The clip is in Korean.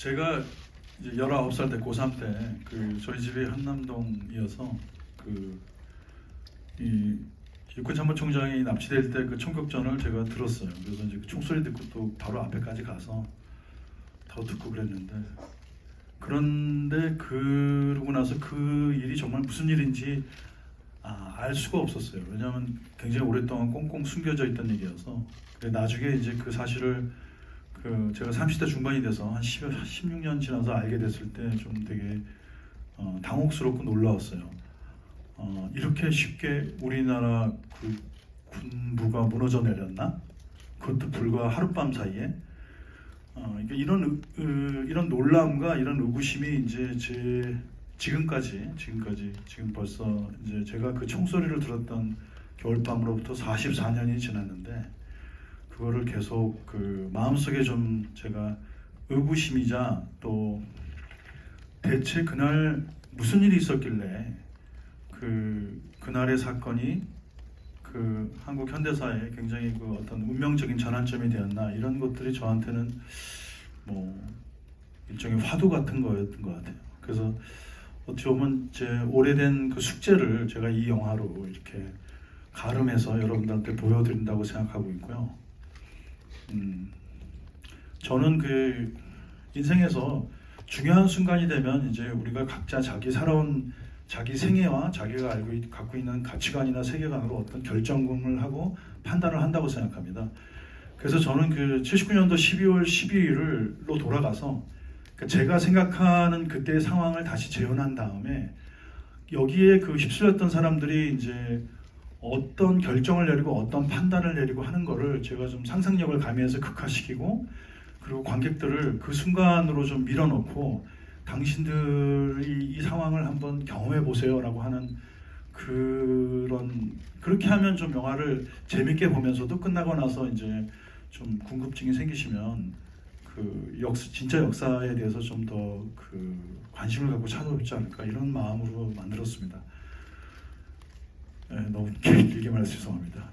제가 이제 19살 때 고3 때 그 저희 집이 한남동이어서 그이 육군 참모총장이 납치될 때 그 총격전을 제가 들었어요. 그래서 이제 그 총소리 듣고 또 바로 앞에까지 가서 더 듣고 그랬는데 그런데 그러고 나서 그 일이 정말 무슨 일인지 아, 알 수가 없었어요. 왜냐하면 굉장히 오랫동안 꽁꽁 숨겨져 있던 얘기여서 근데 나중에 이제 그 사실을 그 제가 30대 중반이 돼서 한 10, 16년 지나서 알게 됐을 때 좀 되게 어, 당혹스럽고 놀라웠어요. 어, 이렇게 쉽게 우리나라 그 군부가 무너져 내렸나? 그것도 불과 하룻밤 사이에 어, 그러니까 이런 의- 으, 이런 놀람과 이런 의구심이 이제 제 지금까지 지금까지 지금 벌써 이제 제가 그 총소리를 들었던 겨울밤으로부터 44년이 지났는데 그거를 계속 그 마음속에 좀 제가 의구심이자 또 대체 그날 무슨 일이 있었길래 그 그날의 사건이 그 한국 현대사에 굉장히 그 어떤 운명적인 전환점이 되었나 이런 것들이 저한테는 뭐 일종의 화두 같은 거였던 것 같아요. 그래서 어떻게 보면 제 오래된 그 숙제를 제가 이 영화로 이렇게 가름해서 여러분들한테 보여드린다고 생각하고 있고요. 음, 저는 그 인생에서 중요한 순간이 되면 이제 우리가 각자 자기 살아온 자기 생애와 자기가 알고 있- 갖고 있는 가치관이나 세계관으로 어떤 결정을 하고 판단을 한다고 생각합니다. 그래서 저는 그 79년도 12월 12일로 돌아가서 그 제가 생각하는 그때의 상황을 다시 재현한 다음에 여기에 그 휩쓸렸던 사람들이 이제 어떤 결정을 내리고 어떤 판단을 내리고 하는 거를 제가 좀 상상력을 가미해서 극화시키고 그리고 관객들을 그 순간으로 좀 밀어넣고 당신들이 이 상황을 한번 경험해 보세요라고 하는 그런 그렇게 하면 좀 영화를 재밌게 보면서도 끝나고 나서 이제 좀 궁금증이 생기시면 그 역사 진짜 역사에 대해서 좀 더 그 관심을 갖고 찾아오지 않을까 이런 마음으로 만들었습니다. 네, 너무 길게 말해서 죄송합니다.